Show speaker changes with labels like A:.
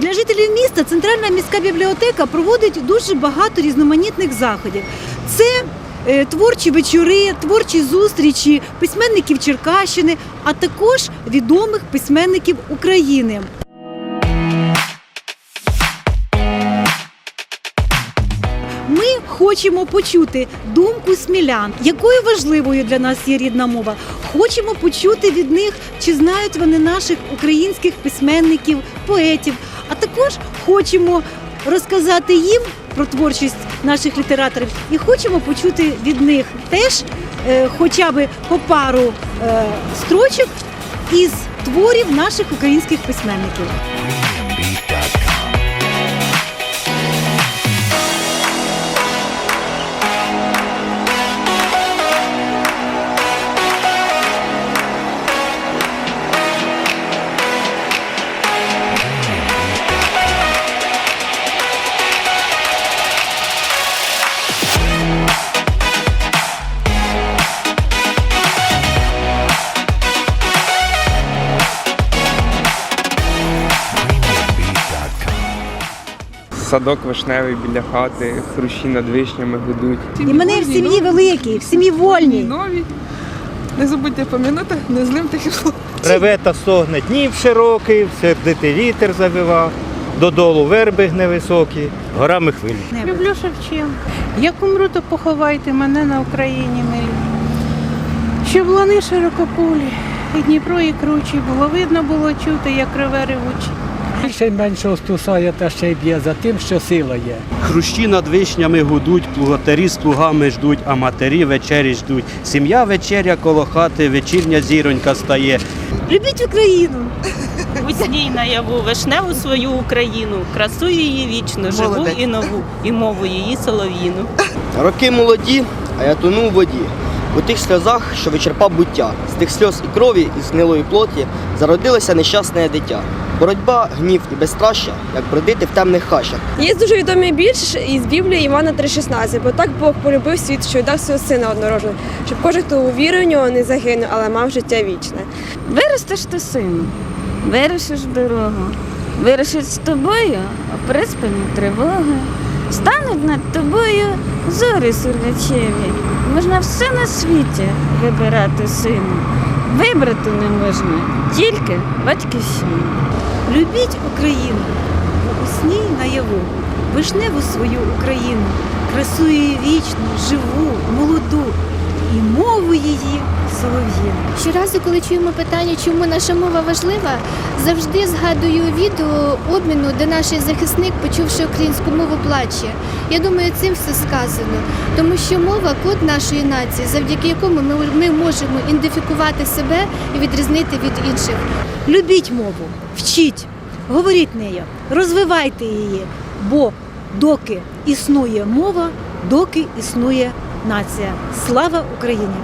A: Для жителів міста центральна міська бібліотека проводить дуже багато різноманітних заходів. Це е, творчі вечори, творчі зустрічі письменників Черкащини, а також відомих письменників України. Ми хочемо почути думку смілян, якою важливою для нас є рідна мова. Хочемо почути від них, чи знають вони наших українських письменників, поетів. А також хочемо розказати їм про творчість наших літераторів і хочемо почути від них теж е, хоча б по пару е, строчок із творів наших українських письменників.
B: Садок вишневий біля хати, хрущі над вишнями гудуть.
A: І мене в сім'ї великій, в сім'ї вольній.
C: Нові. Не забудьте помінути, не злим тихим словом.
D: Реве та стогне днів широкий, сердитий вітер завива, додолу верби невисокі, горами хвилі.
E: Люблю Шевченка. Як умру, то поховайте мене на Україні милі. Щоб лани широкополі, і Дніпро, і кручі, було видно, було чути, як реве ревучі.
F: Й меншого стусає та ще й б'є за тим, що сила є.
G: Хрущі над вишнями гудуть, плугатарі з плугами ждуть, а матері вечері ждуть. Сім'я вечеря коло хати, вечірня зіронька стає.
A: Любіть Україну!
H: Весній наяву вишневу свою Україну, красу її вічну, живу
C: Молодець.
H: і нову, і мову її солов'їну.
I: Роки молоді, а я тону у воді. У тих сльозах, що вичерпав буття, з тих сльоз і крові, і з плоті зародилося нещасне дитя. Боротьба, гнів і безстраща, як бродити в темних хащах.
J: Є дуже відомий вірш із Біблії Івана 3,16, бо так Бог полюбив світ, що віддав свого сина однорожного, щоб кожен, хто увірує в нього, не загинув, але мав життя вічне.
H: Виростеш ти сину, вирішиш дорогу, вирішить з тобою а приспані тривоги. Стануть над тобою зорі сургачеві. Можна все на світі вибирати сину. Вибрати не можна тільки батьківщину.
A: Любіть Україну у сні наяву, вишневу свою Україну, красу її вічну, живу, молоду і мову її солов'їну.
K: Щоразу, коли чуємо питання, чому наша мова важлива, завжди згадую відео обміну, де наш захисник, почувши українську мову, плаче. Я думаю, цим все сказано, тому що мова код нашої нації, завдяки якому ми, ми можемо ідентифікувати себе і відрізнити від інших.
A: Любіть мову, вчіть, говоріть нею, розвивайте її, бо доки існує мова, доки існує нація. Слава Україні!